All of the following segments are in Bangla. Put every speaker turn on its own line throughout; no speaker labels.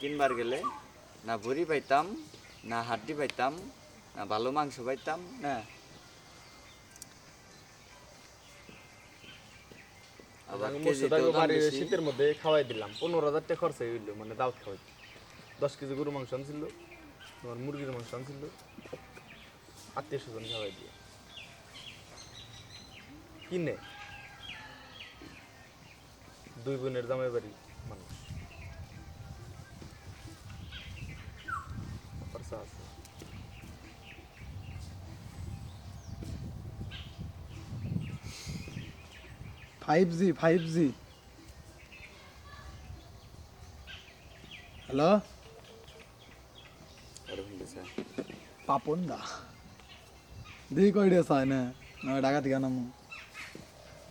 তিনবার গেলে না ভুড়ি পাইতাম না হাড্ডি পাইতাম না ভালো মাংস পাইতাম না।
শীতের মধ্যে খাওয়াই দিলাম। পনেরো হাজার টাকা খরচ হইল মানে দাওয়াত খাওয়াই। দশ কেজি গরু মাংস আনছিল তোমার মুরগির মাংস আনছিল। আত্মীয় স্বজন খাওয়াই দিয়ে। কিনে। দুই বোনের জামাই বাড়ি মানুষ খরচা আছে
five G five G. Hello. Papan দা দিই কই রে সাই না থেকে নামু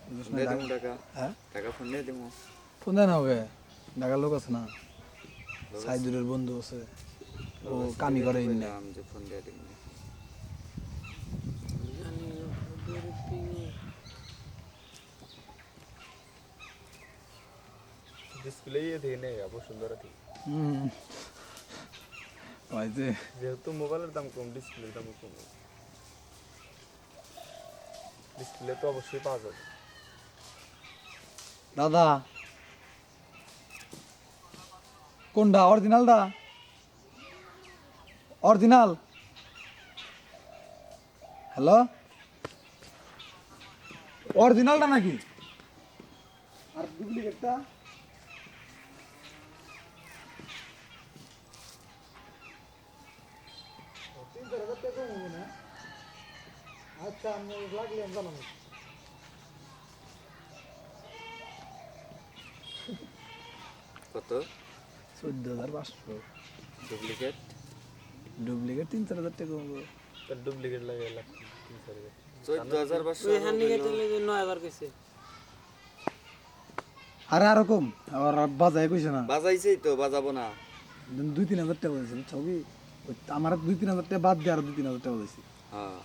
বুঝছ না
টাকা
হ্যাঁ?
টাকা ফোন দিয়ে
না ওকে। ঢাকার লোক আছে না। সাইদুরের বন্ধু আছে। ও কামি করে ইন্নে
কইলাম যে ফোন দিয়ে দিমু
ডিসপ্লে ইয়ে থেকে নেই আবু সুন্দর থেকে
হুম। ওই যে।
যেহেতু মোবাইলের দাম কম ডিসপ্লের দাম কম। ডিসপ্লে তো অবশ্যই পাওয়া যাবে।
দাদা। কোনটা? অরিজিনালটা অরিজিনাল। হ্যালো? অরিজিনালটা নাকি? আর ডুপ্লিকেটটা আচ্ছা আমি লাগলে আমি জানাব
কত?
চোদ্দ হাজার পাঁচশো।
ডুপ্লিকেট
ডুপ্লিকেট তিন চার হাজার টাকা হবে।
তার ডুপ্লিকেট লাগে লাখ তিন চার হাজার।
চোদ্দ হাজার পাঁচশো
আরে আরও কম আবার বাজায় কইছে না।
বাজাইছেই তো বাজাবো না।
দুই তিন হাজার টাকা বলেছেন ছবি আমার দুই তিন হাজার টাকা বাদ দিয়ে আরও দুই তিন হাজার টাকা বলেছি
হ্যাঁ।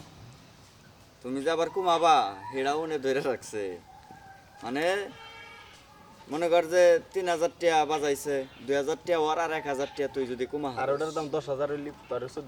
তুমি যে আবার কুমাবা হেড়াও উনি ধরে রাখছে। মানে মনে কর যে তিন হাজার টিয়া বাজাইছে, দুই হাজার টিয়া ওর আর এক হাজার টিয়া তুই যদি কমা
আর ওটার দাম দশ হাজার হইলি তোর